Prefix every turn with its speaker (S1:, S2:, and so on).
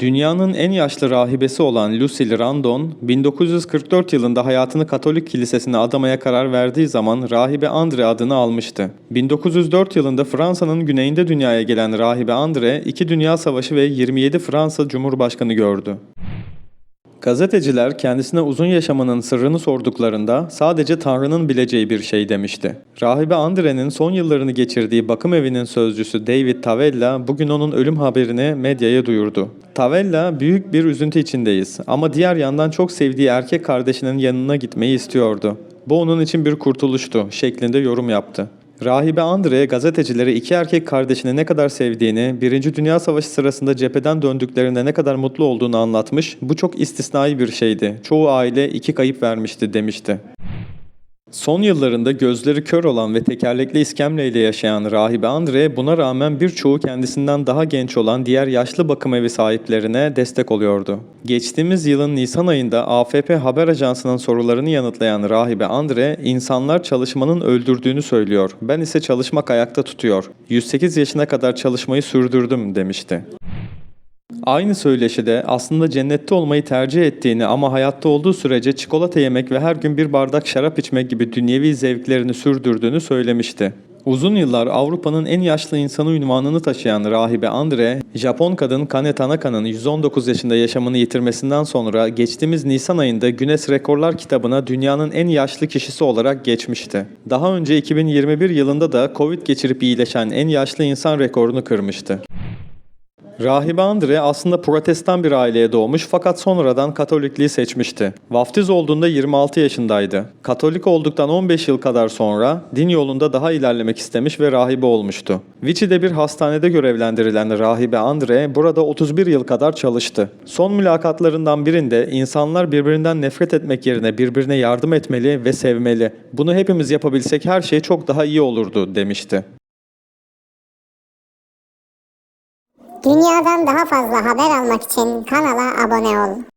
S1: Dünyanın en yaşlı rahibesi olan Lucille Randon, 1944 yılında hayatını Katolik kilisesine adamaya karar verdiği zaman Rahibe Andre adını almıştı. 1904 yılında Fransa'nın güneyinde dünyaya gelen Rahibe Andre, 2 Dünya Savaşı ve 27 Fransa Cumhurbaşkanı gördü. Gazeteciler kendisine uzun yaşamanın sırrını sorduklarında sadece Tanrı'nın bileceği bir şey demişti. Rahibe Andre'nin son yıllarını geçirdiği bakım evinin sözcüsü David Tavella bugün onun ölüm haberini medyaya duyurdu. Tavella büyük bir üzüntü içindeyiz ama diğer yandan çok sevdiği erkek kardeşinin yanına gitmeyi istiyordu. Bu onun için bir kurtuluştu şeklinde yorum yaptı. Rahibe Andre gazetecilere iki erkek kardeşini ne kadar sevdiğini, Birinci Dünya Savaşı sırasında cepheden döndüklerinde ne kadar mutlu olduğunu anlatmış, bu çok istisnai bir şeydi. Çoğu aile iki kayıp vermişti demişti. Son yıllarında gözleri kör olan ve tekerlekli iskemleyle yaşayan Rahibe Andre buna rağmen birçoğu kendisinden daha genç olan diğer yaşlı bakım evi sahiplerine destek oluyordu. Geçtiğimiz yılın Nisan ayında AFP haber ajansının sorularını yanıtlayan Rahibe Andre, insanlar çalışmanın öldürdüğünü söylüyor. Ben ise çalışmak ayakta tutuyor. 108 yaşına kadar çalışmayı sürdürdüm demişti. Aynı söyleşide aslında cennette olmayı tercih ettiğini ama hayatta olduğu sürece çikolata yemek ve her gün bir bardak şarap içmek gibi dünyevi zevklerini sürdürdüğünü söylemişti. Uzun yıllar Avrupa'nın en yaşlı insanı ünvanını taşıyan rahibe Andre, Japon kadın Kane Tanaka'nın 119 yaşında yaşamını yitirmesinden sonra geçtiğimiz Nisan ayında Guinness Rekorlar kitabına dünyanın en yaşlı kişisi olarak geçmişti. Daha önce 2021 yılında da Covid geçirip iyileşen en yaşlı insan rekorunu kırmıştı. Rahibe Andre aslında protestan bir aileye doğmuş fakat sonradan Katolikliği seçmişti. Vaftiz olduğunda 26 yaşındaydı. Katolik olduktan 15 yıl kadar sonra din yolunda daha ilerlemek istemiş ve rahibe olmuştu. Vichy'de bir hastanede görevlendirilen Rahibe Andre burada 31 yıl kadar çalıştı. Son mülakatlarından birinde insanlar birbirinden nefret etmek yerine birbirine yardım etmeli ve sevmeli. Bunu hepimiz yapabilsek her şey çok daha iyi olurdu demişti.
S2: Dünyadan daha fazla haber almak için kanala abone ol.